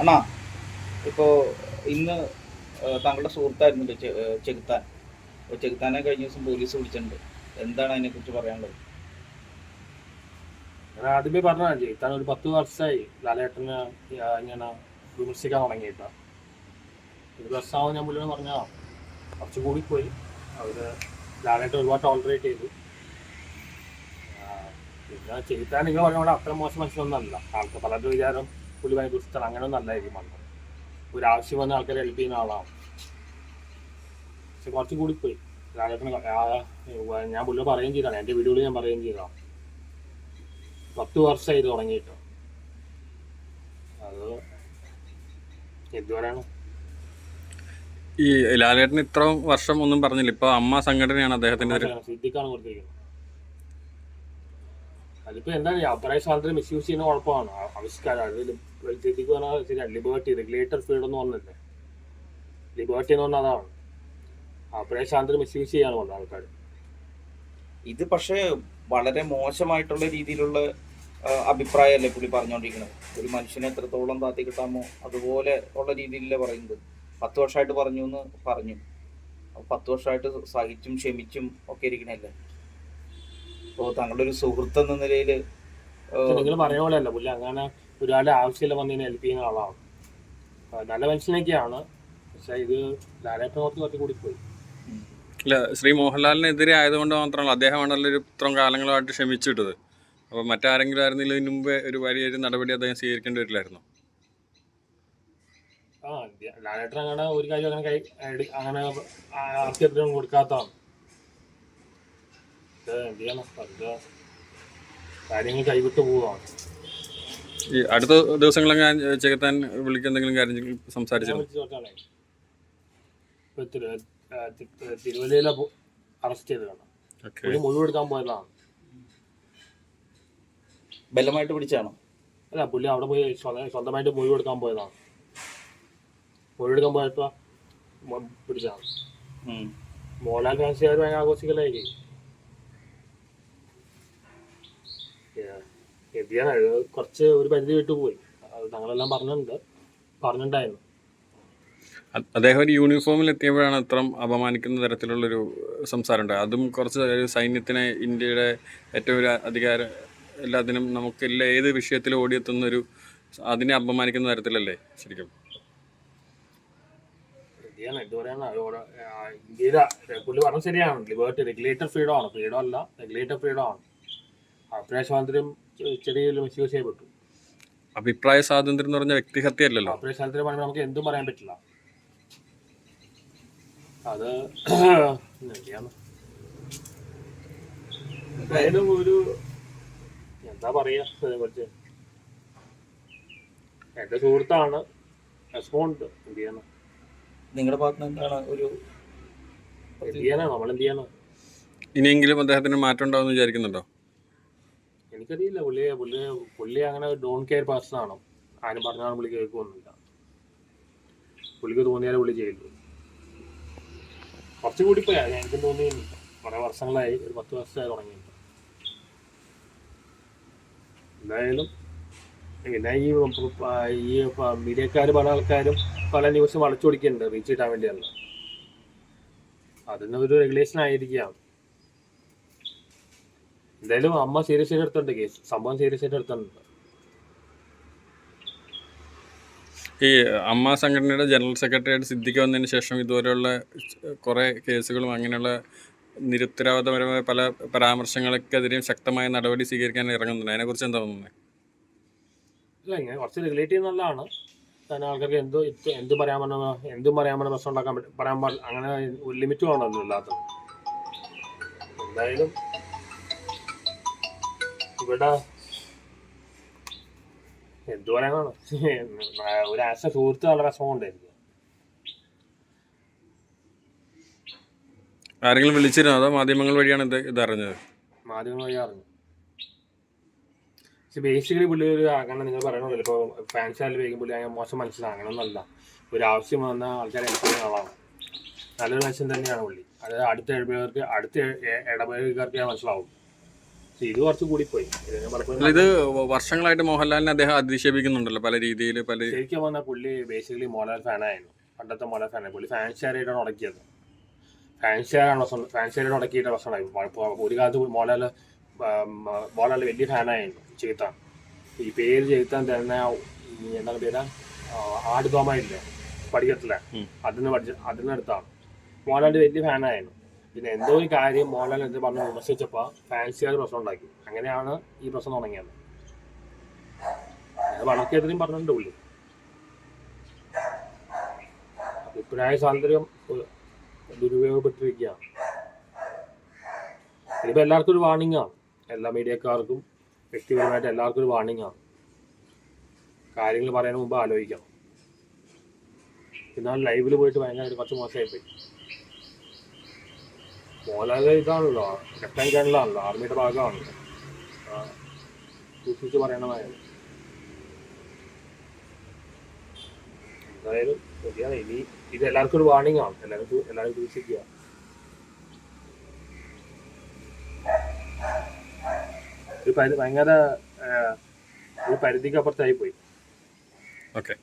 അണ്ണാ ഇപ്പോ ഇന്ന് താങ്കളുടെ സുഹൃത്തായിരുന്നു ചെകുത്താൻ. അപ്പോൾ ചെകുത്താനെ കഴിഞ്ഞ ദിവസം പോലീസ് വിളിച്ചിട്ടുണ്ട്. എന്താണ് അതിനെക്കുറിച്ച് പറയാനുള്ളത്? ഞാൻ ആദ്യമേ പറഞ്ഞതാണ് ജയിത്താൻ ഒരു പത്ത് വർഷമായി ലാലേട്ടനെ ഇങ്ങനെ വിമർശിക്കാൻ തുടങ്ങിയിട്ട. ഒരു വർഷമാവും ഞാൻ പുള്ളിയോട് പറഞ്ഞാൽ കുറച്ച് കൂടി പോയി. അവർ ലാലേട്ടൻ ഒരുപാട് ടോളറേറ്റ് ചെയ്തു. പിന്നെ ചെയ്താൽ നിങ്ങൾ പറഞ്ഞ പോലെ അത്ര മോശം മനുഷ്യനൊന്നല്ല ആൾക്ക് പലരുടെ വിചാരം പുള്ളി ഭയങ്കര ദുഷ്ടൻ അങ്ങനെയൊന്നും അല്ലായിരിക്കും വന്നത് ഒരു ആവശ്യം വന്ന ആൾക്കാരെ ഹെൽപ്പ് ചെയ്യുന്ന ആളാണ്. പക്ഷെ കുറച്ച് കൂടി പോയി. രാജേട്ടന് ഞാൻ പുള്ളി പറയുകയും ചെയ്താണ്. എന്റെ വീഡിയോയിൽ ഞാൻ പറയുകയും ചെയ്തതാണ് പത്ത് വർഷമായി ഇത് തുടങ്ങിയിട്ട്. അത് എന്തുവരാണ് ഈ ലാലേട്ടൻ ഇത്ര വർഷം ഒന്നും പറഞ്ഞില്ല. ഇപ്പൊ അമ്മ സംഘടനയാണ് അദ്ദേഹത്തിന്റെ സിദ്ധിക്കാണ് കൊടുത്തിരിക്കുന്നത്. അതിപ്പോ എന്താണ് അഭിപ്രായ സ്വാതന്ത്ര്യം മിസ്യൂസ് ചെയ്യുന്ന കുഴപ്പമാണ്. ആവശ്യക്കാരം അത് പറഞ്ഞാൽ ശരിയാണ് ലിബേർട്ടി റെഗുലേറ്റർ ഫ്രീഡം എന്ന് പറഞ്ഞില്ലേ? ലിബേർട്ടി എന്ന് പറഞ്ഞാൽ അതാണ്. അഭിപ്രായ സ്വാതന്ത്ര്യം മിസ്യൂസ് ചെയ്യാണ് പറഞ്ഞ ആൾക്കാർ ഇത് പക്ഷേ വളരെ മോശമായിട്ടുള്ള രീതിയിലുള്ള അഭിപ്രായമല്ലേ പുള്ളി പറഞ്ഞുകൊണ്ടിരിക്കുന്നത് ഒരു മനുഷ്യനെ എത്രത്തോളം താത്തി കിട്ടാമോ അതുപോലെ ഉള്ള രീതിയിലല്ലേ പറയുന്നത്. പത്ത് വർഷമായിട്ട് പറഞ്ഞു. എന്ന് പറഞ്ഞു പത്ത് വർഷമായിട്ട് സഹിച്ചും ക്ഷമിച്ചും ഒക്കെ ഇരിക്കണല്ലേ? ഇപ്പോൾ താങ്കളുടെ ഒരു സുഹൃത്ത് എന്ന നിലയിൽ നിങ്ങൾ പറയുന്ന പോലെ അല്ല പുള്ളി അങ്ങനെ ഒരാളെ ആവശ്യമില്ല വന്നതിനെ ഹെൽപ്പ് ചെയ്യുന്ന ആളാണ്. നല്ല മനുഷ്യനൊക്കെയാണ്. പക്ഷെ ഇത് കുറച്ച് കൂടി പോയി ഇല്ല ശ്രീ മോഹൻലാലിനെതിരെ ആയതുകൊണ്ട് മാത്രമല്ല അദ്ദേഹമാണല്ലോ ഒരു ഇത്രയും കാലങ്ങളായിട്ട് ക്ഷമിച്ചിട്ടത്. അപ്പോൾ മറ്റാരെങ്കിലും ആയിരുന്നില്ല ഇതിനു മുമ്പേ ഒരു വലിയൊരു നടപടി അദ്ദേഹം സ്വീകരിക്കേണ്ടി വരില്ലായിരുന്നു? ആ ലാലേട്ടൻ അങ്ങനെ ഒരു കാര്യം അങ്ങനെ കൈ അങ്ങനെ കൊടുക്കാത്തതാണ്. ഇത് എന്ത് ചെയ്യണം? അത് കാര്യങ്ങൾ കൈവിട്ട് പോവുകയാണ് ഈ അടുത്ത ദിവസങ്ങളൊക്കെ ഞാൻ ചേർത്താൻ വിളിക്കെന്തെങ്കിലും കാര്യം സംസാരിച്ചിരുന്നു? തിരുവല്ലയിലെ അറസ്റ്റ് ചെയ്തതാണ്. മുഴുവൻ എടുക്കാൻ പോയതാണ്. ബലമായിട്ട് പിടിച്ചാണോ? അല്ല പുള്ളി അവിടെ പോയി സ്വന്തമായിട്ട് മുഴുവൻ എടുക്കാൻ പോയതാണ്. മുഴുവൻ എടുക്കാൻ പോയപ്പോ പിടിച്ചാണ്. മോഹൻലാൽ ഭയങ്കര ആഘോഷിക്കലായിരിക്കും എന്ത് ചെയ്യാനാ കുറച്ച് ഒരു പരിധി വിട്ടു പോയി. ഞങ്ങളെല്ലാം പറഞ്ഞിട്ടുണ്ട്. പറഞ്ഞിട്ടുണ്ടായിരുന്നു. അദ്ദേഹം ഒരു യൂണിഫോമിൽ എത്തിയപ്പോഴാണ് അത്ര അപമാനിക്കുന്ന തരത്തിലുള്ളൊരു സംസാരം ഉണ്ടായത്. അതും കുറച്ച് സൈന്യത്തിന് ഇന്ത്യയുടെ ഏറ്റവും ഒരു അധികാരം എല്ലാത്തിനും നമുക്കെല്ലാം ഏത് വിഷയത്തിൽ ഓടിയെത്തുന്ന ഒരു അതിനെ അപമാനിക്കുന്ന തരത്തിലല്ലേ ശരിക്കും? എന്ത് പറയാനാ ഇന്ത്യയിലെ പുള്ളി പറഞ്ഞത് ശരിയാണ്. ലിബേർട്ടി റെഗുലേറ്റർ ഫ്രീഡം ആണ്. ഫ്രീഡം അല്ല. റെഗുലേറ്റർ ഫ്രീഡം ആണ്. അഭിപ്രായ സ്വാതന്ത്ര്യം ചെറിയ മിസ്യൂസ് ചെയ്യപ്പെട്ടു. അഭിപ്രായ സ്വാതന്ത്ര്യം എന്ന് പറഞ്ഞ വ്യക്തിഹത്യ അല്ലല്ലോ അഭിപ്രായ സ്വാതന്ത്ര്യം പറയുമ്പോൾ നമുക്ക് എന്തും പറയാൻ പറ്റില്ല. അത് എന്തായാലും ഒരു എന്താ പറയാ കുറിച്ച് എന്റെ സുഹൃത്താണ് റെസ്പോണ്ട് എന്ത് ചെയ്യണം നിങ്ങളുടെ ഭാഗത്ത് എന്താണ് ഒരു എന്ത് ചെയ്യാനാ നമ്മൾ എന്ത് ചെയ്യണം ഇനിയെങ്കിലും അദ്ദേഹത്തിന് മാറ്റം ഉണ്ടാവുമെന്ന് വിചാരിക്കുന്നുണ്ടോ? എനിക്കറിയില്ല പുള്ളി പുള്ളി പുള്ളി അങ്ങനെ ഡോൺ കെയർ പേഴ്സൺ ആണോ? ആരും പറഞ്ഞാലും പുള്ളി കേൾക്കുമൊന്നുമില്ല പുള്ളിക്ക് തോന്നിയാലേ പുള്ളി ചെയ്തു കുറച്ച് കൂടി പോയാ എനിക്ക് തോന്നി കുറെ വർഷങ്ങളായി ഒരു പത്ത് വർഷമായി തുടങ്ങിയിട്ട്. എന്തായാലും പിന്നെ ഈ ഈ മീഡിയക്കാർ പല ആൾക്കാരും പല ന്യൂസും വളച്ചു കൊടുക്കുന്നുണ്ട് റീച്ച് കിട്ടാൻ വേണ്ടിയല്ല അതിന് ഒരു റെഗുലേഷൻ ആയിരിക്കാം. എന്തായാലും അമ്മ സീരിയസ് ആയിട്ട് എടുത്തുണ്ട് കേസ് സംഭവം സീരിയസ് ആയിട്ട് എടുത്തുണ്ട് ഈ അമ്മ സംഘടനയുടെ ജനറൽ സെക്രട്ടറി സിദ്ധിക്ക് സിദ്ദിഖ് വന്നതിന് ശേഷം ഇതുപോലെയുള്ള കുറേ കേസുകളും അങ്ങനെയുള്ള നിരുത്തരവാദപരമായ പല പരാമർശങ്ങൾക്കെതിരെയും ശക്തമായ നടപടി സ്വീകരിക്കാൻ ഇറങ്ങുന്നുണ്ട്. അതിനെക്കുറിച്ച് എന്താ തോന്നുന്നത് ഇല്ല ഇങ്ങനെ കുറച്ച് റെഗുലേറ്റ് ചെയ്യുന്നതാണ് കാരണം ആൾക്കാർക്ക് എന്തോ എന്ത് പറയാൻ പറ്റുന്ന എന്തും പറയാൻ പറ്റുന്ന പ്രശ്നം ഉണ്ടാക്കാൻ പറ്റും പറയാൻ പാടില്ല അങ്ങനെ ഒരു ലിമിറ്റ് വേണമെന്നില്ലാത്തത് എന്തായാലും ഇവിടെ എന്തു പറയാനാണ് ഒരു ആശ സുഹൃത്ത് നല്ല വിഷമം ഉണ്ടായിരിക്കും ആരെങ്കിലും വിളിച്ചിരുന്നോ? അതോ മാധ്യമങ്ങൾ വഴിയാണ് ഇത് ഇതറിഞ്ഞത് മാധ്യമങ്ങൾ വഴി അറിഞ്ഞു. പക്ഷെ ബേസിക്കലി പുള്ളി ഒരു ആകണം നിങ്ങൾ പറയണല്ലോ ഇപ്പോൾ ഫാൻസ് ആയാലും വേഗം പുള്ളി അങ്ങനെ മോശം മനസ്സിലാകണം എന്നല്ല ഒരു ആവശ്യം വന്ന ആൾക്കാരെ ചെയ്യുന്ന ആളാണ്. നല്ലൊരു മനുഷ്യൻ തന്നെയാണ് പുള്ളി. അതായത് അടുത്ത ഇടപെടർക്ക് അടുത്ത ഇടപെടലുകാർക്ക് മനസ്സിലാവും. ഇത് കുറച്ച് കൂടി പോയി ഇത് വർഷങ്ങളായിട്ട് മോഹൻലാലിനെ അദ്ദേഹം അധിക്ഷേപിക്കുന്നുണ്ടല്ലോ പല രീതിയിൽ പല ശരിക്കും വന്ന പുള്ളി ബേസിക്കലി മോഹൻലാൽ ഫാനായിരുന്നു. പണ്ടത്തെ മോഹൻലാൽ ഫാനായി പുള്ളി ഫാൻ ഷെയറായിട്ടാണ് ഉടക്കിയത്? ഫാൻ ഷെയറാണ് ഫാൻ ഉടക്കിയിട്ട് പ്രശ്നമായി ഇപ്പോൾ ഒരു കാലത്ത് മോഹൻലാൽ മോഹൻലാൽ വലിയ ഫാനായിരുന്നു ചെയ്ത്താൻ ഈ പേര് ചെയ്ത്താൻ തന്നെ എന്താണ് പേര്? ആടുതോമായില്ലേ പഠിക്കത്തില്ല. അതിന് പഠിച്ച അതിനടുത്താണ് മോഹൻലാലിന്റെ വലിയ ഫാനായിരുന്നു. പിന്നെ എന്തോ ഒരു കാര്യം മോഹൻലാൽ എന്ത് പറഞ്ഞ് വിമർശിച്ചപ്പോൾ ഫാൻസിയാർ പ്രശ്നം ഉണ്ടാക്കി. അങ്ങനെയാണ് ഈ പ്രശ്നം തുടങ്ങിയത്. അത് വളർത്തിയതിനും പറഞ്ഞിട്ടുണ്ട് പുള്ളി. അഭിപ്രായ സ്വാതന്ത്ര്യം ദുരുപയോഗപ്പെട്ടിരിക്കുകയാണ്. ഇതിപ്പോൾ എല്ലാവർക്കും ഒരു വാർണിംഗ് ആണ്. എല്ലാ മീഡിയക്കാർക്കും വ്യക്തിപരമായിട്ട് എല്ലാവർക്കും ഒരു വാർണിംഗ് ആണ്. കാര്യങ്ങൾ പറയുന്ന മുമ്പ് ആലോചിക്കണം. എന്നാൽ ലൈവിൽ പോയിട്ട് ഭയങ്കര കുറച്ച് മോശമായിപ്പോയി. മോഹൻലാൽ ഇതാണല്ലോ ലെഫ്റ്റ് ചാനലാണല്ലോ ആർമിയുടെ ഭാഗമാണല്ലോ സൂക്ഷിച്ച് പറയണമായിരുന്നു എന്തായാലും ശരിയാണ്. ഇനി ഇത് എല്ലാവർക്കും ഒരു വാർണിംഗ് ആണ്. എല്ലാവർക്കും എല്ലാവരും സൂക്ഷിക്കുക. ഒരു പരി ഭയങ്കര ഒരു പരിധിക്ക് അപ്പുറത്തായി പോയി. ഓക്കെ